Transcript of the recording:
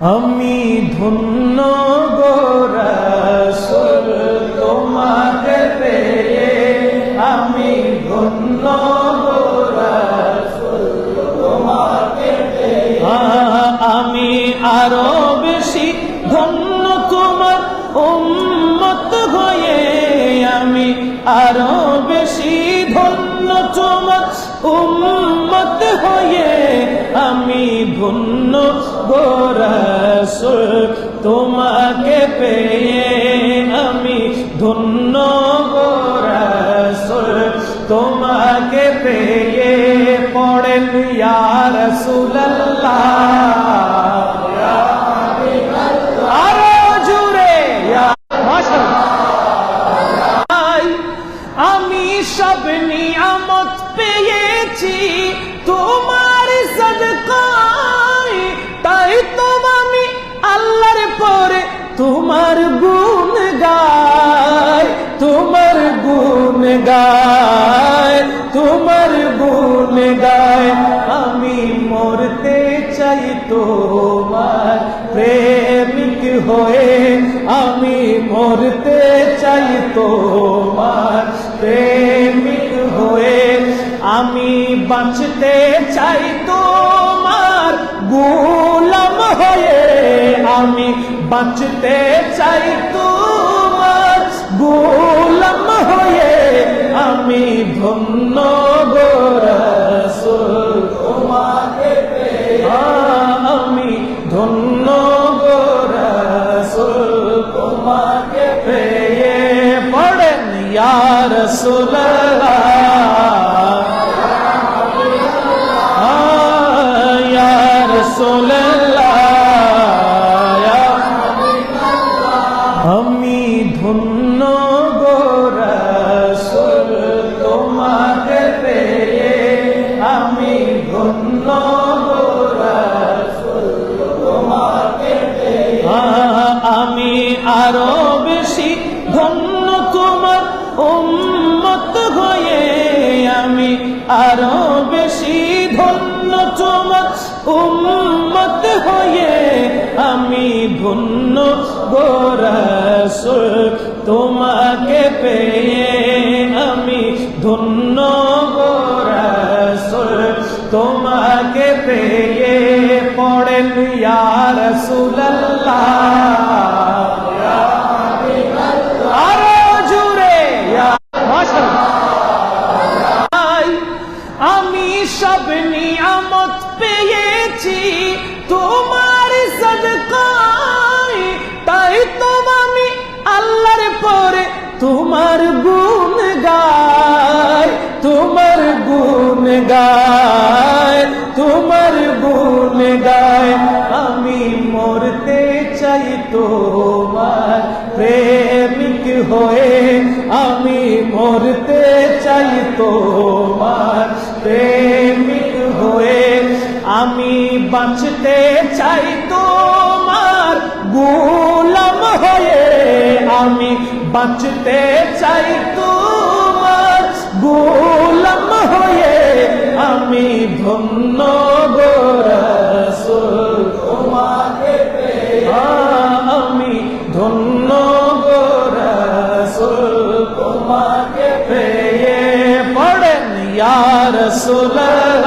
আমি ধন্য গোরাসল তোমাকে পেয়ে আমি ধন্য গোরাসল তোমাকে পেয়ে আমি আরও বেশি ধন্য তোমার আরও বেশি ধন্য তোমার উম্মত হয়ে আমি ধন্য গোরসুল তোমাকে পেয়ে আমি ধন্য গোরসুল তোমাকে পেয়ে পড়েন ইয়ার সুল্লাহ পেয়েছি তোমার সদকায়। তাই তো আমি আল্লাহর পরে তোমার গুণ গায় তোমার গুণ গায় তোমার গুণ গায় আমি মরতে চাই তোমার প্রেমিক হয়ে। আমি মরতে চাই তোমার আমি বাঁচতে চাই তোমার গোলাম হয়ে। আমি বাঁচতে চাই তোমার গোলাম হয়ে। আমি ধন্য গোরসুল আমি ধন্য গোরসুল তোমাকে পেয়ে। পড়েন ইয়ার আমি ধন্য গোরসুল তোমাকে পেয়ে আমি ধন্য গোরসুল তোমাকে পেয়ে আমি আরও বেশি ধন্য তোমার উম্মত হয়ে আমি আরও বেশি ধন্য তোমার উম্মত হয়ে আমি ধন্য গোরসুল তোমাকে পেয়ে আমি ধন্য গোরসুল তোমাকে পেয়ে পড়েন ইয়ার সুল্লাহ তোমার গুণ গায় তোমার গুণ গায় তোমার গুণ গায় আমি মরতে চাই তোমার প্রেমিক হয়ে, আমি মরতে চাই তোমার প্রেমিক হয়ে, আমি বাঁচতে চাই তোমার, গোলাম হয়ে আমি বাঁচতে চাই তোমার গোলাম হয়ে। আমি ধন্য গোরাসুল তোমাকে আমি ধন্য গোরাসুল তোমাকে পড়েন সুলার